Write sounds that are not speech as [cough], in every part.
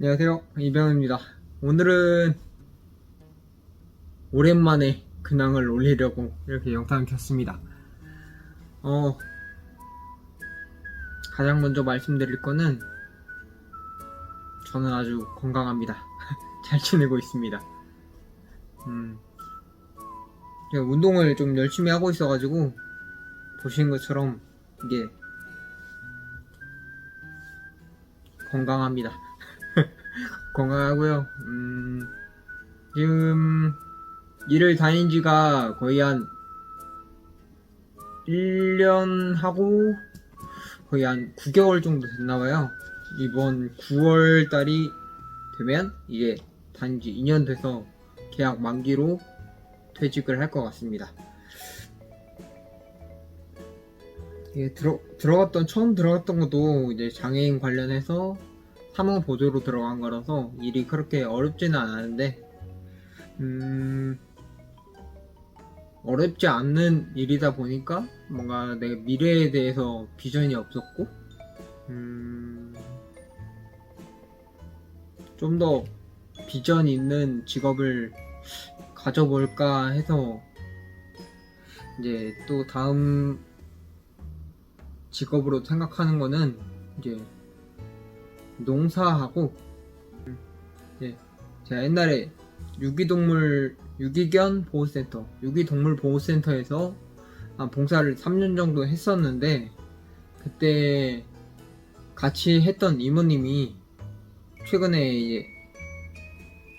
안녕하세요. 이병입니다. 오늘은 오랜만에 근황을 올리려고 이렇게 영상을 켰습니다. 어 가장 먼저 말씀드릴 거는 저는 아주 건강합니다. [laughs] 잘 지내고 있습니다. 음 운동을 좀 열심히 하고 있어가지고 보시는 것처럼 이게 건강합니다 건강하고요. 음, 지금 일을 다닌 지가 거의 한 1년 하고 거의 한 9개월 정도 됐나봐요. 이번 9월 달이 되면 이제 다닌 지 2년 돼서 계약 만기로 퇴직을 할 것 같습니다. 예, 들어, 들어갔던, 처음 들어갔던 것도 이제 장애인 관련해서 사무 보조로 들어간 거라서 일이 그렇게 어렵지는 않았는데, 음, 어렵지 않는 일이다 보니까 뭔가 내 미래에 대해서 비전이 없었고, 음, 좀 더 비전 있는 직업을 가져볼까 해서 이제 또 다음 직업으로 생각하는 거는 이제 농사하고 이제 제가 옛날에 유기동물 유기견 보호센터 유기동물 보호센터에서 한 봉사를 3년 정도 했었는데 그때 같이 했던 이모님이 최근에 이제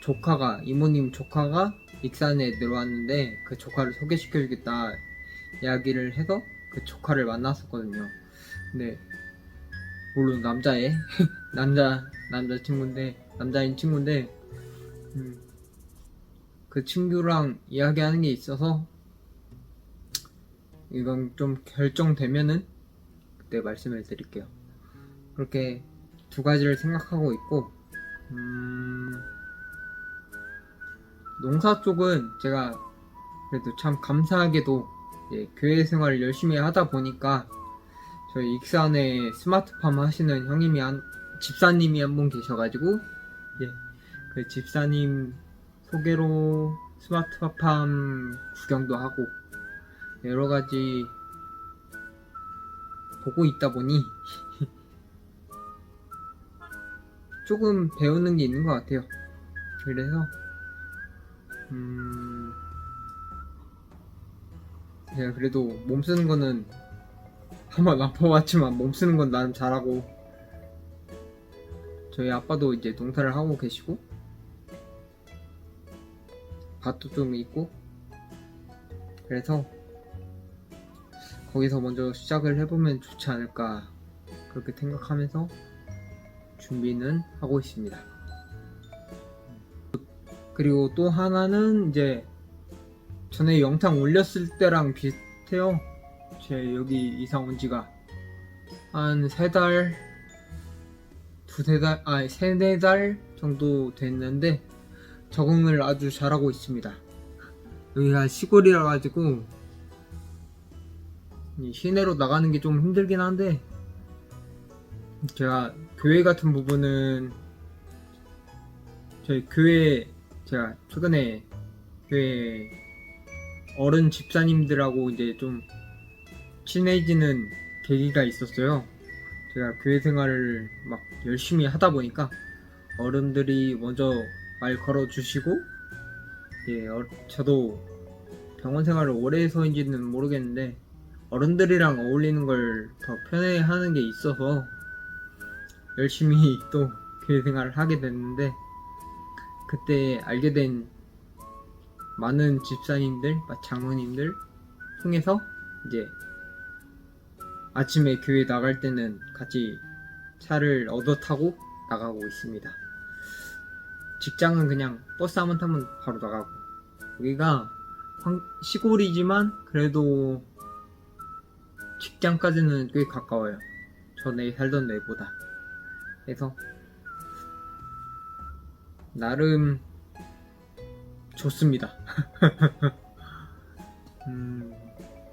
조카가 이모님 조카가 익산에 들어왔는데 그 조카를 소개시켜주겠다 이야기를 해서 그 조카를 만났었거든요. 근데 물론 남자애 [laughs] 남자 남자 친구인데 남자인 친구인데 음, 그 친구랑 이야기하는 게 있어서 이건 좀 결정되면은 그때 말씀을 드릴게요. 그렇게 두 가지를 생각하고 있고 음, 농사 쪽은 제가 그래도 참 감사하게도 교회 생활을 열심히 하다 보니까 저희 익산에 스마트팜 하시는 형님이 한 집사님이 한 분 계셔가지고 예, 그 집사님 소개로 스마트팜 구경도 하고 여러 가지 보고 있다 보니 [laughs] 조금 배우는 게 있는 것 같아요. 그래서 음 제가 그래도 몸 쓰는 거는 한번 아파봤지만 몸 쓰는 건 나름 잘하고 저희 아빠도 이제 농사를 하고 계시고 밭도 좀 있고 그래서 거기서 먼저 시작을 해보면 좋지 않을까 그렇게 생각하면서 준비는 하고 있습니다. 그리고 또 하나는 이제 전에 영상 올렸을 때랑 비슷해요. 제 여기 이사 온 지가 한 세 달, 두세 달, 아, 세네 달 정도 됐는데 적응을 아주 잘하고 있습니다. 여기가 시골이라 가지고 이 시내로 나가는 게 좀 힘들긴 한데 제가 교회 같은 부분은 저희 교회 제가 최근에 교회 어른 집사님들하고 이제 좀 친해지는 계기가 있었어요. 제가 교회 생활을 막 열심히 하다 보니까 어른들이 먼저 말 걸어주시고, 예, 어, 저도 병원 생활을 오래 해서인지는 모르겠는데, 어른들이랑 어울리는 걸 더 편해하는 게 있어서 열심히 [laughs] 또 교회 생활을 하게 됐는데, 그때 알게 된 많은 집사님들, 장로님들 통해서 이제 아침에 교회 나갈 때는 같이 차를 얻어 타고 나가고 있습니다. 직장은 그냥 버스 한번 타면 바로 나가고 여기가 시골이지만 그래도 직장까지는 꽤 가까워요. 전에 살던 데보다. 그래서 나름 좋습니다. [laughs] 음,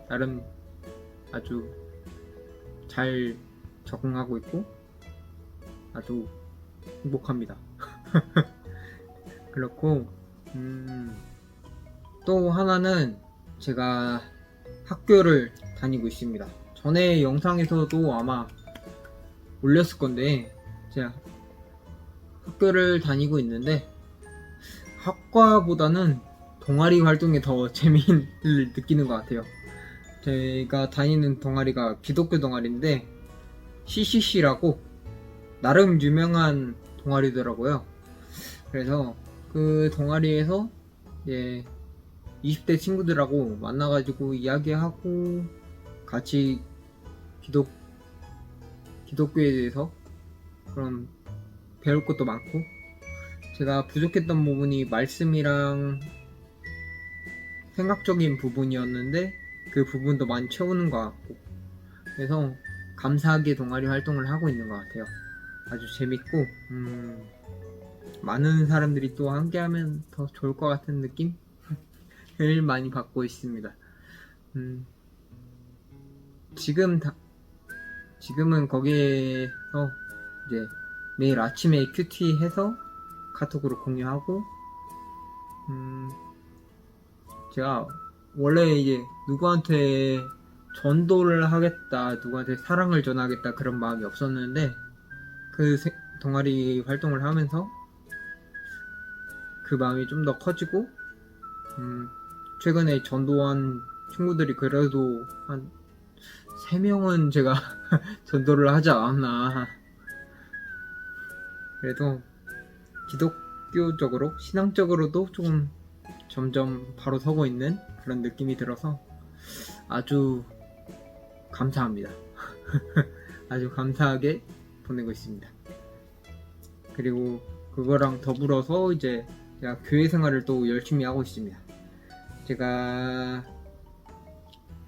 나름 아주 잘 적응하고 있고 아주 행복합니다. [laughs] 그렇고 음, 또 하나는 제가 학교를 다니고 있습니다. 전에 영상에서도 아마 올렸을 건데 제가 학교를 다니고 있는데 학과보다는 동아리 활동에 더 [laughs] 재미를 느끼는 것 같아요. 제가 다니는 동아리가 기독교 동아리인데 CCC라고 나름 유명한 동아리더라고요. 그래서 그 동아리에서 이제 20대 친구들하고 만나가지고 이야기하고 같이 기독 기독교에 대해서 그럼 배울 것도 많고 제가 부족했던 부분이 말씀이랑 생각적인 부분이었는데 그 부분도 많이 채우는 것 같고 그래서 감사하게 동아리 활동을 하고 있는 것 같아요. 아주 재밌고 음, 많은 사람들이 또 함께하면 더 좋을 것 같은 느낌을 [laughs] 많이 받고 있습니다. 음, 지금 다, 지금은 거기에서 이제 매일 아침에 큐티 해서 카톡으로 공유하고 음, 제가 원래 이제 누구한테 전도를 하겠다, 누구한테 사랑을 전하겠다 그런 마음이 없었는데 그 세- 동아리 활동을 하면서 그 마음이 좀 더 커지고 음, 최근에 전도한 친구들이 그래도 한 3명은 제가 [laughs] 전도를 하지 않았나. 그래도 기독교적으로 신앙적으로도 조금 점점 바로 서고 있는 그런 느낌이 들어서 아주 감사합니다. [laughs] 아주 감사하게 보내고 있습니다. 그리고 그거랑 더불어서 이제 제가 교회 생활을 또 열심히 하고 있습니다. 제가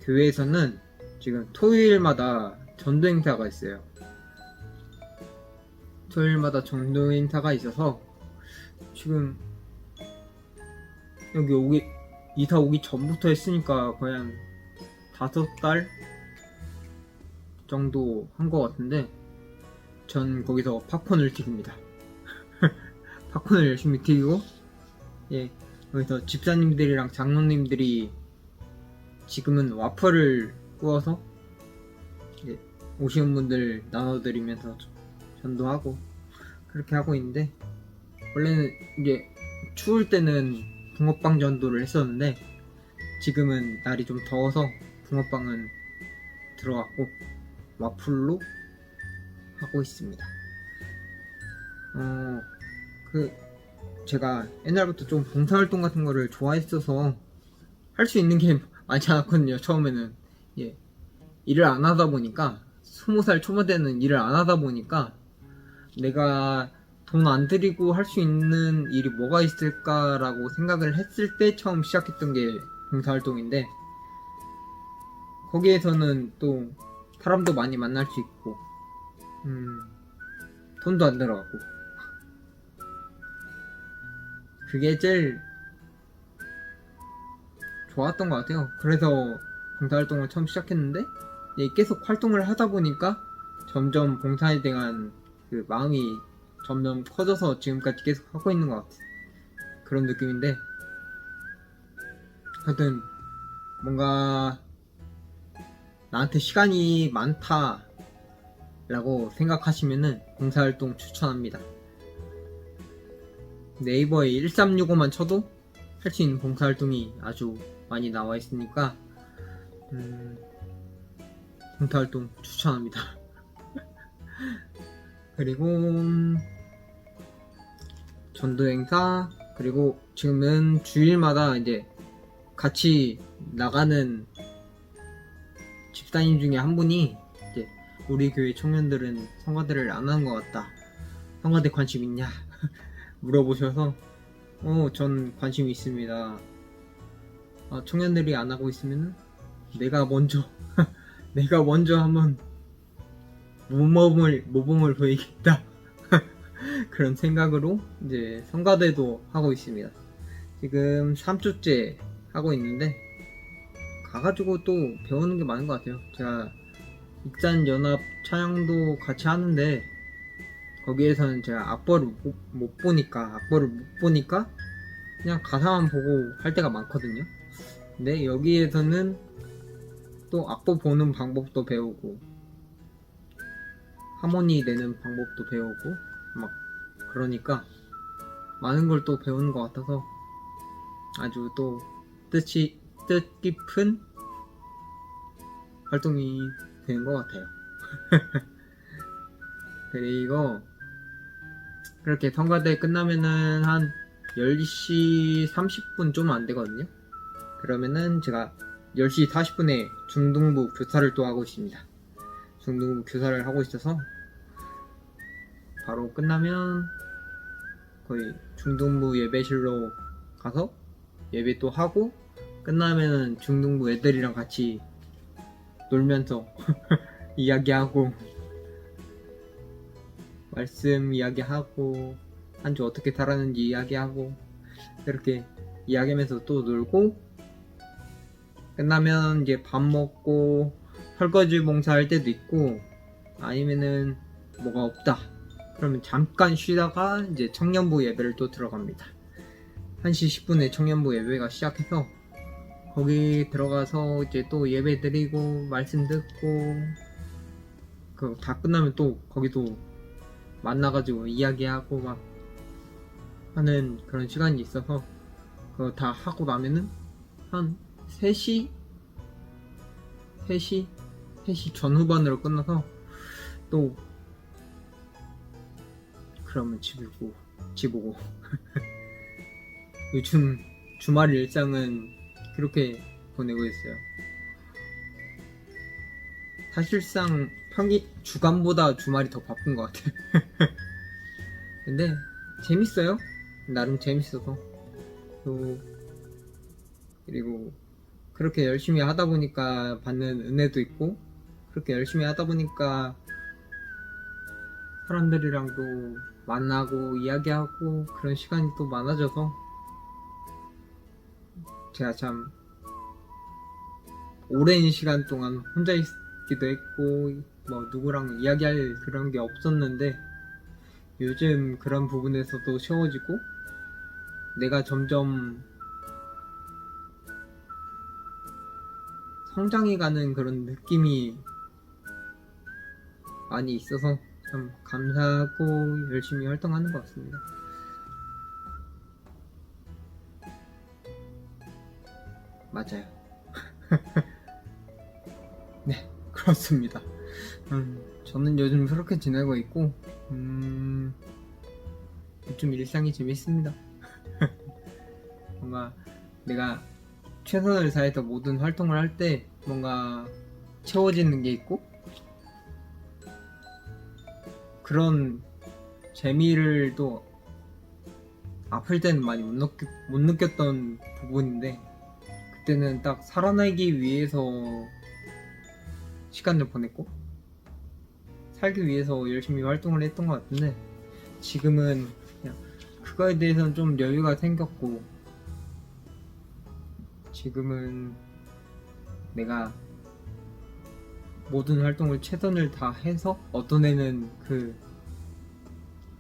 교회에서는 지금 토요일마다 전도 행사가 있어요. 토요일마다 전도 행사가 있어서 지금 여기 오기 이사 오기 전부터 했으니까 거의 한 다섯 달 정도 한 것 같은데 전 거기서 팝콘을 튀깁니다. [laughs] 팝콘을 열심히 튀기고 예 거기서 집사님들이랑 장로님들이 지금은 와플을 구워서 이제 오시는 분들 나눠드리면서 전도하고 그렇게 하고 있는데 원래는 이제 추울 때는 붕어빵 전도를 했었는데 지금은 날이 좀 더워서 붕어빵은 들어갔고 와플로 하고 있습니다. 어, 그 제가 옛날부터 좀 봉사활동 같은 거를 좋아했어서 할 수 있는 게 [laughs] 많지 않았거든요. 처음에는 예 일을 안 하다 보니까 스무 살 초반 때는 일을 안 하다 보니까 내가 돈 안 들이고 할 수 있는 일이 뭐가 있을까라고 생각을 했을 때 처음 시작했던 게 봉사활동인데 거기에서는 또 사람도 많이 만날 수 있고 음, 돈도 안 들어가고 그게 제일 좋았던 것 같아요. 그래서 봉사활동을 처음 시작했는데 계속 활동을 하다 보니까 점점 봉사에 대한 그 마음이 점점 커져서 지금까지 계속 하고 있는 것 같은 그런 느낌인데 하여튼 뭔가 나한테 시간이 많다 라고 생각하시면은 봉사활동 추천합니다. 네이버에 1365만 쳐도 할 수 있는 봉사활동이 아주 많이 나와 있으니까 음, 봉사활동 추천합니다 [laughs] 그리고 음, 전도 행사 그리고 지금은 주일마다 이제 같이 나가는 집사님 중에 한 분이 이제 우리 교회 청년들은 성가대를 안 하는 것 같다. 성가대 관심 있냐? [laughs] 물어보셔서 어, 전 관심 있습니다. 아, 청년들이 안 하고 있으면 내가 먼저 [laughs] 내가 먼저 한번 모범을 모범을 보이겠다. [laughs] 그런 생각으로 이제 성가대도 하고 있습니다. 지금 3주째 하고 있는데 가가지고 또 배우는 게 많은 것 같아요. 제가 익산 연합 찬양도 같이 하는데 거기에서는 제가 악보를 못, 못 보니까 악보를 못 보니까 그냥 가사만 보고 할 때가 많거든요. 근데 여기에서는 또 악보 보는 방법도 배우고 하모니 내는 방법도 배우고 막 그러니까 많은 걸 또 배우는 것 같아서 아주 또 뜻이 뜻깊은 활동이 되는 것 같아요. [laughs] 그리고 그렇게 성가대 끝나면은 한 10시 30분 좀 안 되거든요. 그러면은 제가 10시 40분에 중등부 교사를 또 하고 있습니다. 중등부 교사를 하고 있어서 바로 끝나면 거의 중등부 예배실로 가서 예배 또 하고 끝나면은 중등부 애들이랑 같이 놀면서 [laughs] 이야기하고 말씀 이야기하고 한 주 어떻게 살았는지 이야기하고 이렇게 이야기하면서 또 놀고 끝나면 이제 밥 먹고 설거지 봉사할 때도 있고 아니면은 뭐가 없다. 그러면 잠깐 쉬다가 이제 청년부 예배를 또 들어갑니다. 1시 10분에 청년부 예배가 시작해서 거기 들어가서 이제 또 예배 드리고 말씀 듣고 그 다 끝나면 또 거기도 만나가지고 이야기하고 막 하는 그런 시간이 있어서 그거 다 하고 나면은 한 3시? 3시 3시 전후반으로 끝나서 또 그러면 집이고 집 오고 [laughs] 요즘 주말 일상은 그렇게 보내고 있어요. 사실상 평일 주간보다 주말이 더 바쁜 것 같아요. [laughs] 근데 재밌어요. 나름 재밌어서 또 그리고 그렇게 열심히 하다 보니까 받는 은혜도 있고 그렇게 열심히 하다 보니까 사람들이랑도 만나고 이야기하고 그런 시간이 또 많아져서 제가 참 오랜 시간 동안 혼자 있기도 했고 뭐 누구랑 이야기할 그런 게 없었는데 요즘 그런 부분에서도 쉬워지고 내가 점점 성장해가는 그런 느낌이 많이 있어서 참 감사하고 열심히 활동하는 것 같습니다. 맞아요. [laughs] 네, 그렇습니다. 음, 저는 요즘 그렇게 지내고 있고, 음, 요즘 일상이 재밌습니다. [laughs] 뭔가 내가 최선을 다해서 모든 활동을 할 때 뭔가 채워지는 게 있고, 그런 재미를 또 아플 때는 많이 못, 느꼈, 못 느꼈던 부분인데, 그때는 딱 살아나기 위해서 시간을 보냈고 살기 위해서 열심히 활동을 했던 것 같은데 지금은 그냥 그거에 대해서는 좀 여유가 생겼고 지금은 내가 모든 활동을 최선을 다 해서 어떤 애는 그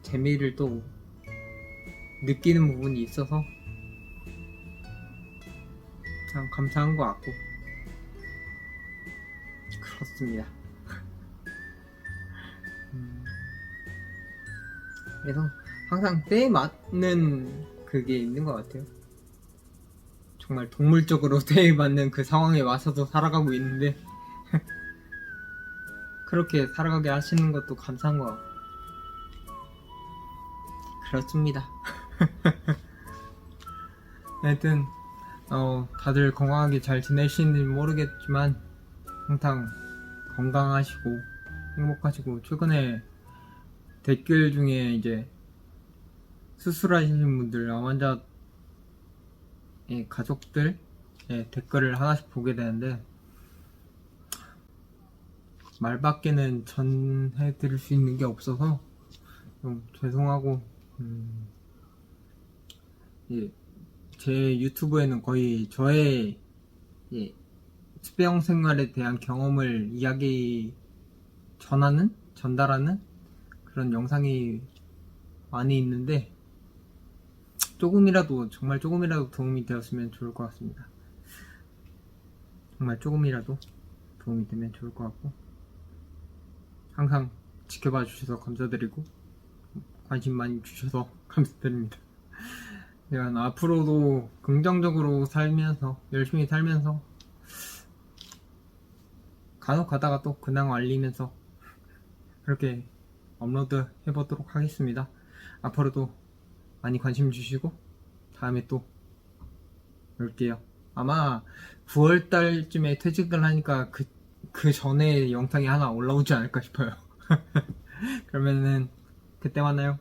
재미를 또 느끼는 부분이 있어서 참 감사한 것 같고 그렇습니다. [laughs] 음, 그래서 항상 때에 맞는 그게 있는 것 같아요. 정말 동물적으로 [laughs] 때에 맞는 그 상황에 맞춰서 살아가고 있는데 그렇게 살아가게 하시는 것도 감사한 것 같고 그렇습니다. [laughs] 하여튼 어, 다들 건강하게 잘 지내시는지 모르겠지만 항상 건강하시고 행복하시고 최근에 댓글 중에 이제 수술하시는 분들 환자 의 가족들 의 댓글을 하나씩 보게 되는데 말밖에는 전해드릴 수 있는 게 없어서 좀 죄송하고 음, 예, 제 유튜브에는 거의 저의 예, 수배형 생활에 대한 경험을 이야기 전하는 전달하는 그런 영상이 많이 있는데 조금이라도 정말 조금이라도 도움이 되었으면 좋을 것 같습니다. 정말 조금이라도 도움이 되면 좋을 것 같고 항상 지켜봐 주셔서 감사드리고 관심 많이 주셔서 [laughs] 감사드립니다. 제가 앞으로도 긍정적으로 살면서 열심히 살면서 간혹 가다가 또 근황 알리면서 그렇게 업로드 해보도록 하겠습니다. 앞으로도 많이 관심 주시고 다음에 또 올게요. 아마 9월 달쯤에 퇴직을 하니까 그, 그 전에 영상이 하나 올라오지 않을까 싶어요. [laughs] 그러면은 그때 만나요.